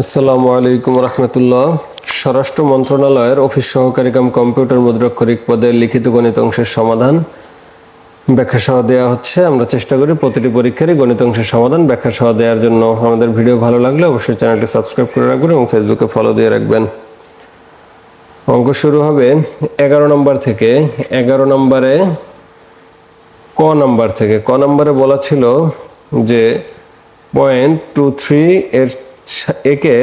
আসসালামু আলাইকুম রহমতুল্লাহ। স্বরাষ্ট্র মন্ত্রণালয়ের অফিস সহকারী কাম কম্পিউটার মুদ্রাক্ষরিক পদের লিখিত গণিত অংশের সমাধান ব্যাখ্যা সহ দেওয়া হচ্ছে। আমরা চেষ্টা করি প্রতিটি পরীক্ষারই গণিত অংশের সমাধান ব্যাখ্যা সহ দেওয়ার জন্য। আমাদের ভিডিও ভালো লাগলে অবশ্যই চ্যানেলটি সাবস্ক্রাইব করে রাখবেন এবং ফেসবুকে ফলো দিয়ে রাখবেন। অঙ্ক শুরু হবে এগারো নম্বর থেকে। এগারো নম্বরে ক নাম্বার থেকে। ক নাম্বারে বলা ছিল যে পয়েন্ট টু থ্রি এর একে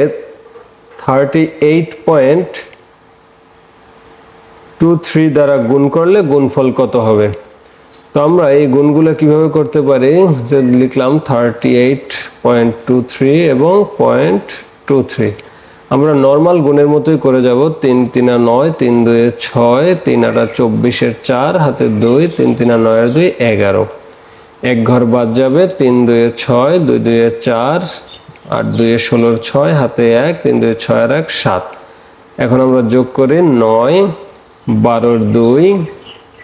thirty eight point two three দ্বারা গুণ করলে গুণফল কত হবে? তো আমরা এই গুণগুলো কীভাবে করতে পারি? যে লিখলাম thirty eight point two three এবং পয়েন্ট টু থ্রি আমরা নর্মাল গুণের মতোই করে যাব। তিন তিনা নয়, তিন দুয়ে ছয়, তিন আটা চব্বিশের চার, হাতে দুই, তিন তিনা নয়ের দুই, এগারো। এক ঘর বাদ যাবে, তিন দুয়ে ছয়, দুই দুয়ে চার আট দুয়ে ষোলোর ছয়, হাতে এক, তিন দুয়ে ছয় আর এক, সাত। এখন আমরা যোগ করি নয়, বারোর দুই,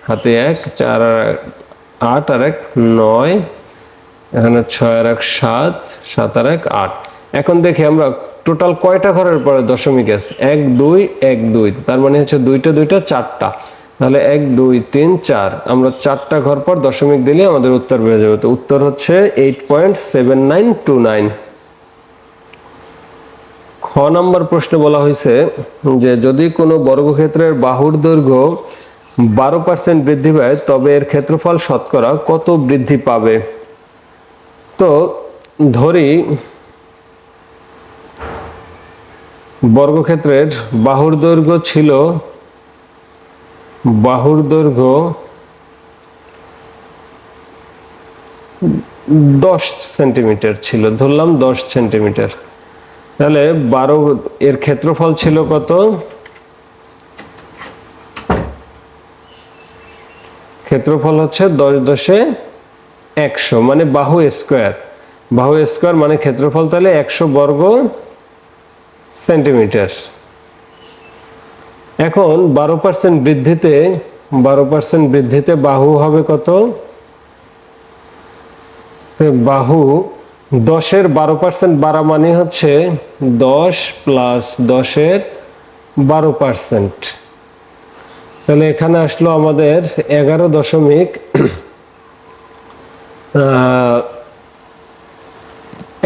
হাতে এক, চার আর আট আর এক, নয়। এখানে ছয় আর এক, সাত সাত আর এক, আট। এখন দেখি আমরা টোটাল কয়টা ঘরের পরে দশমিক আছে? এক, দুই এক, দুই। তার মানে হচ্ছে দুইটা দুইটা, চারটা। তাহলে এক, দুই, তিন, চার। আমরা চারটা ঘর পর দশমিক দিলে আমাদের উত্তর বেড়ে যাবে। তো উত্তর হচ্ছে eight point seven nine two nine খ নম্বর প্রশ্নে বলা হয়েছে যে যদি কোনো বর্গক্ষেত্রের বাহুর দৈর্ঘ্য বারো পার্সেন্ট বৃদ্ধি পায়, তবে এর ক্ষেত্রফল শতকরা কত বৃদ্ধি পাবে? তো ধরি বর্গক্ষেত্রের বাহুর দৈর্ঘ্য ছিল, বাহুর দৈর্ঘ্য দশ সেন্টিমিটার ছিল, ধরলাম দশ সেন্টিমিটার। তাহলে বারো এর ক্ষেত্রফল ছিল কত? ক্ষেত্রফল হচ্ছে দশ দশে একশো মানে বাহু স্কোয়ার। বাহু স্কোয়ার মানে ক্ষেত্রফল তাহলে একশো বর্গ সেন্টিমিটার। এখন বারো পার্সেন্ট বৃদ্ধিতে, বারো পার্সেন্ট বৃদ্ধিতে বাহু হবে কত? বাহু দশের বারো পার্সেন্ট বাড়া মানে হচ্ছে দশ প্লাস দশের বারো পার্সেন্ট। তাহলে এখানে আসলো আমাদের এগারো দশমিক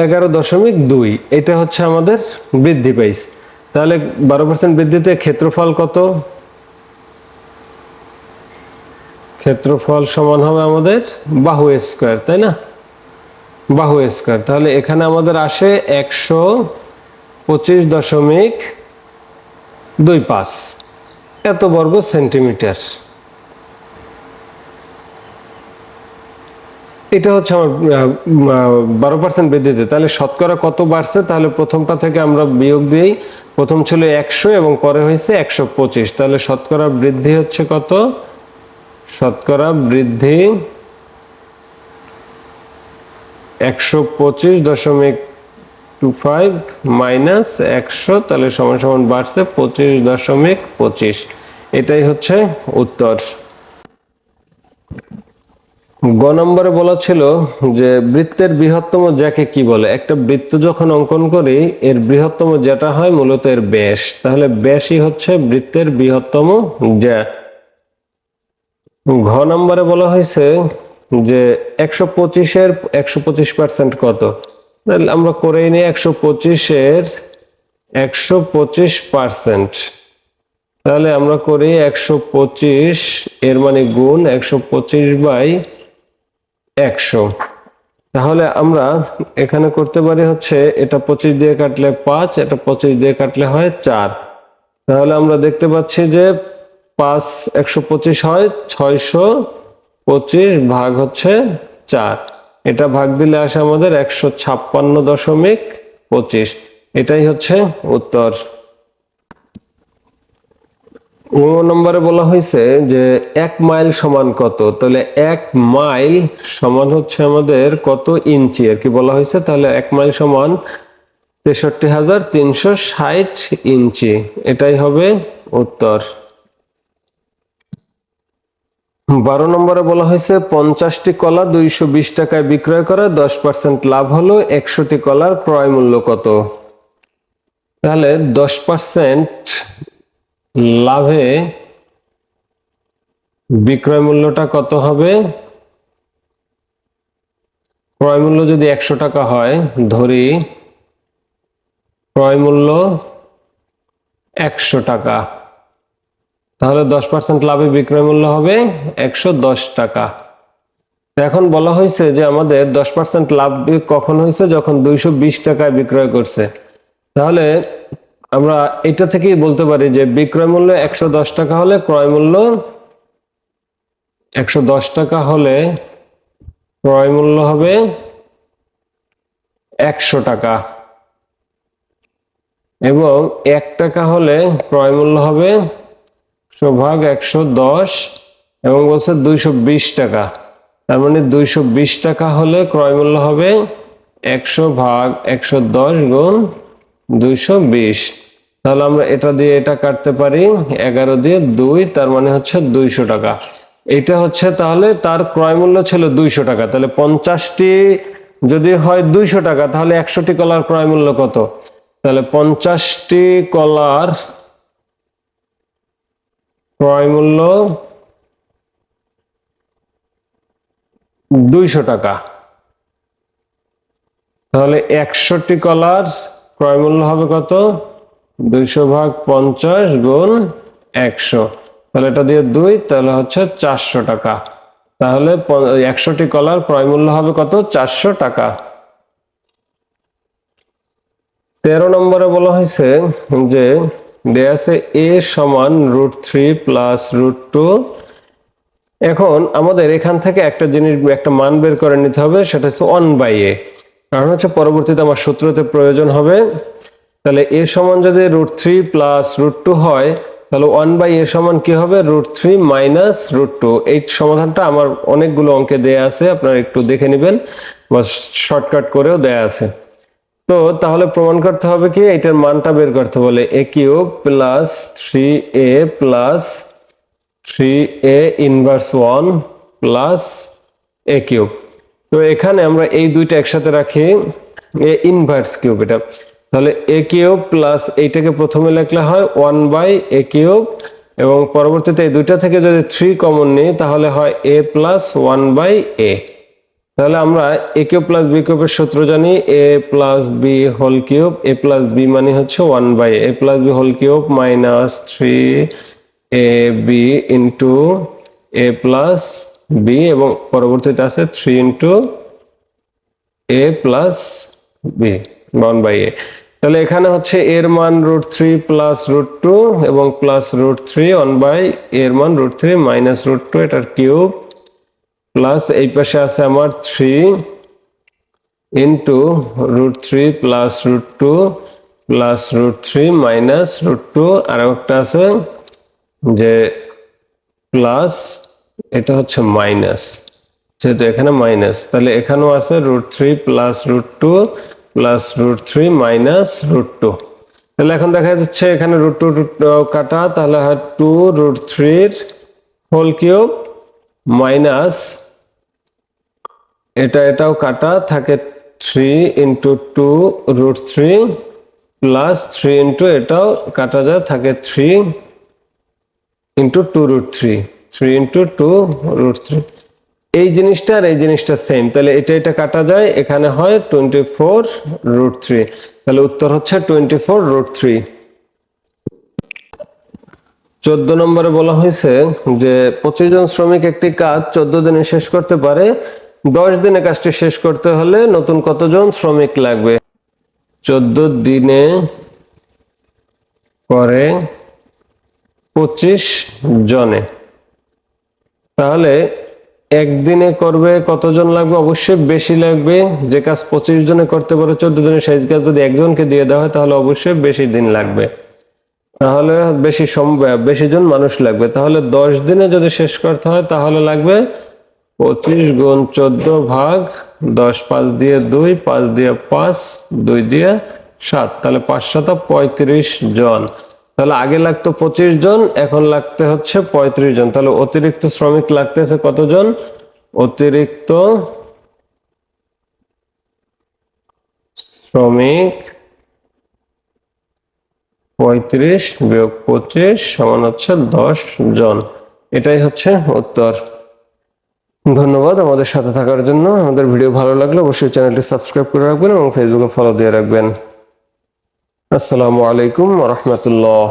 এগারো দশমিক দুই। এটা হচ্ছে আমাদের বৃদ্ধি পাইছে তাহলে বারো পার্সেন্ট বৃদ্ধিতে ক্ষেত্রফল কত? ক্ষেত্রফল সমান হবে আমাদের বাহু স্কোয়ার, তাই না? বাহু স্কোয়ার। তাহলে এখানে আমাদের আসে একশো পঁচিশ দশমিক দুই পাঁচ। এত বর্গ সেন্টিমিটার। এটা হচ্ছে আমার বারো পার্সেন্ট বৃদ্ধিতে। তাহলে শতকরা কত বাড়ছে? তাহলে প্রথমটা থেকে আমরা বিয়োগ দিই প্রথম ছিল একশো এবং পরে হয়েছে একশো পঁচিশ। তাহলে শতকরা বৃদ্ধি হচ্ছে কত? শতকরা বৃদ্ধি একশো পঁচিশ দশমিক টু ফাইভ মাইনাস একশো, তাহলে সমান সমান বাড়ছে পঁচিশ দশমিক পঁচিশ। এটাই হচ্ছে উত্তর। গ নম্বরে বলা ছিল যে বৃত্তের বৃহত্তম জ্যাকে কি বলে? একটা বৃত্ত যখন অঙ্কন করি, এর বৃহত্তম যেটা হয় মূলত এর ব্যাস। তাহলে ব্যাসই হচ্ছে বৃত্তের বৃহত্তম জ্যা। ঘ নম্বরে বলা হয়েছে যে একশো পঁচিশের একশো পঁচিশ পার্সেন্ট কত? তাহলে আমরা করেই নিই একশো পঁচিশের একশো পঁচিশ পার্সেন্ট তাহলে আমরা করি একশো পঁচিশ এর মানে গুণ একশো পঁচিশ বাই একশো। তাহলে আমরা এখানে করতে পারি হচ্ছে এটা পঁচিশ দিয়ে কাটলে পাঁচ, এটা পঁচিশ দিয়ে কাটলে হয় চার। তাহলে আমরা দেখতে পাচ্ছি যে পাঁচ একশো পঁচিশ হয় ছয়শো পঁচিশ ভাগ হচ্ছে চার। এটা ভাগ দিলে আসে আমাদের একশো ছাপ্পান্ন দশমিক পঁচিশ। এটাই হচ্ছে উত্তর। নম্বরে বলা হয়েছে যে এক মাইল সমান কত? তাহলে এক মাইল সমান হচ্ছে আমাদের কত ইঞ্চি? আর কি বলা হয়েছে? তাহলে এক মাইল সমান তেষট্টি হাজার তিনশো ষাট ইঞ্চি। এটাই হবে উত্তর। বারো নম্বরে বলা হয়েছে, পঞ্চাশটি কলা দুইশো বিশ টাকায় বিক্রয় করে, দশ পার্সেন্ট লাভ হলো, একশোটি কলার ক্রয় মূল্য কত? তাহলে দশ পার্সেন্ট লাভে বিক্রয় মূল্যটা কত হবে? ক্রয় মূল্য যদি একশো টাকা হয়, ধরি ক্রয় মূল্য একশো টাকা। তাহলে দশ পার্সেন্ট লাভে বিক্রয় মূল্য হবে একশো দশ টাকা। এখন বলা হয়েছে যে আমাদের দশ পার্সেন্ট লাভ কখন হয়েছে? যখন দুইশো বিশ টাকায় বিক্রয় করছে। তাহলে আমরা এটা থেকেই বলতে পারি যে বিক্রয় মূল্য একশো দশ টাকা হলে ক্রয় মূল্য একশো দশ টাকা হলে ক্রয় মূল্য হবে একশো টাকা। এবং এক টাকা হলে ক্রয় মূল্য হবে ভাগ একশো দশ এবং বলছে দুইশো বিশ টাকা। তার মানে দুইশো বিশ টাকা হলে ক্রয় মূল্য হবে একশো ভাগ একশো দশ গুণ দুইশো বিশ। তাহলে আমরা এটা দিয়ে এটা কাটতে পারি এগারো দিয়ে দুই, তার মানে হচ্ছে দুইশো টাকা। এটা হচ্ছে তাহলে তার ক্রয় মূল্য ছিল দুইশো টাকা। তাহলে পঞ্চাশটি যদি হয় দুইশো টাকা, তাহলে একশোটি কলার ক্রয় মূল্য কত? তাহলে পঞ্চাশটি কলার ক্রয় মূল্য দুইশো টাকা। তাহলে একশোটি কলার ক্রয় মূল্য হবে কত? দুইশো ভাগ পঞ্চাশ গুণ একশো। তাহলে এটা দিয়ে দুই, তাহলে হচ্ছে চারশো টাকা। তাহলে একশোটি কলার ক্রয় মূল্য হবে কত? চারশো টাকা। তেরো নম্বরে বলা হয়েছে যে দেয়া আছে এ সমান root three plus root two. এখন আমাদের এখান থেকে একটা জিনিস, একটা মান বের করে নিতে হবে, সেটা হচ্ছে ওয়ান বাই এ কারণ হচ্ছে পরবর্তীতে আমার সূত্রতে প্রয়োজন হবে। তাহলে এ সমান যদি root three plus root two হয়, তাহলে ওয়ান বাই এ সমান কি হবে? Root three minus root two. এই সমাধানটা আমার অনেকগুলো অঙ্কে দেয়া আছে, আপনারা একটু দেখে নেবেন বা শর্টকাট করেও দেয়া আছে। তো তাহলে প্রমাণ করতে হবে কি? এটার মানটা বের করতে বলে a cube plus three a plus three a inverse one plus a cube. তো এখানে আমরা এই দুইটা একসাথে রাখি এ ইনভার্স কিউব এটা। তাহলে এ কিউব প্লাস এইটাকে প্রথমে লিখলে হয় ওয়ান বাই এ কিউব এবং পরবর্তীতে এই দুইটা থেকে যদি থ্রি কমন নিই, তাহলে হয় a plus one by a তাহলে আমরা এ কিউব প্লাস বি কিউবের সূত্র জানি a plus b whole cube a plus b মানে হচ্ছে one by a plus b whole cube minus three a b into a plus b এবং পরবর্তীতে আছে three into a plus b one by a তাহলে এখানে হচ্ছে এর মান root three plus root two এবং plus root three one by এর মান root three minus root two এটার কিউব প্লাস এই পাশে আছে আমার three into root three plus root two plus root three minus root two আর একটা আছে যে প্লাস এটা হচ্ছে মাইনাস যেহেতু এখানে মাইনাস তাহলে এখানেও আছে root three plus root two plus root three minus root two তাহলে এখন দেখা যাচ্ছে এখানে রুট টু রুট কাটা, তাহলে হয় টু রুট থ্রির হোল কিউব মাইনাস এটা এটাও কাটা, থাকে three into two root three plus three into এটাও কাটা যায়, থাকে three into two root three three into two root three এই জিনিসটা আর এই জিনিসটা সেম তাহলে এটা এটা কাটা যায়, এখানে হয় টোয়েন্টি ফোর রুট থ্রি তাহলে উত্তর হচ্ছে টোয়েন্টি ফোর রুট থ্রি চোদ্দ নম্বরে বলা হয়েছে যে, পঁচিশ জন শ্রমিক একটি কাজ চোদ্দ দিনে শেষ করতে পারে দশ দিনে কাজটি শেষ করতে হলে নতুন কতজন শ্রমিক লাগবে? চোদ্দ দিনে করে পঁচিশ জনে। তাহলে একদিনে করবে কতজন লাগবে? অবশ্যই বেশি লাগবে। যে কাজ পঁচিশ জনে করতে পারে, চোদ্দ দিনে সেই কাজ যদি একজনকে দিয়ে দেওয়া হয়, তাহলে অবশ্যই বেশি দিন লাগবে। তাহলে বেশি বেশি জন মানুষ লাগবে। তাহলে দশ দিনে যদি শেষ করতে হয়, তাহলে লাগবে পঁচিশ গুণ চোদ্দ ভাগ দশ পাঁচ দিয়ে দুই, পাঁচ দিয়ে পাঁচ, দুই দিয়ে সাত। তাহলে পাঁচ শত পঁয়ত্রিশ জন। তাহলে আগে লাগতো পঁচিশ জন, এখন লাগতে হচ্ছে পঁয়ত্রিশ জন। তাহলে অতিরিক্ত শ্রমিক লাগতেছে কতজন? অতিরিক্ত শ্রমিক পঁয়ত্রিশ বিয়োগ পঁচিশ সমান হচ্ছে দশ জন। এটাই হচ্ছে উত্তর। ধন্যবাদ আমাদের সাথে থাকার জন্য। আমাদের ভিডিও ভালো লাগলে অবশ্যই চ্যানেলটি সাবস্ক্রাইব করে রাখবেন এবং ফেসবুকে ফলো দিয়ে রাখবেন। আসসালামু আলাইকুম রহমতুল্লাহ।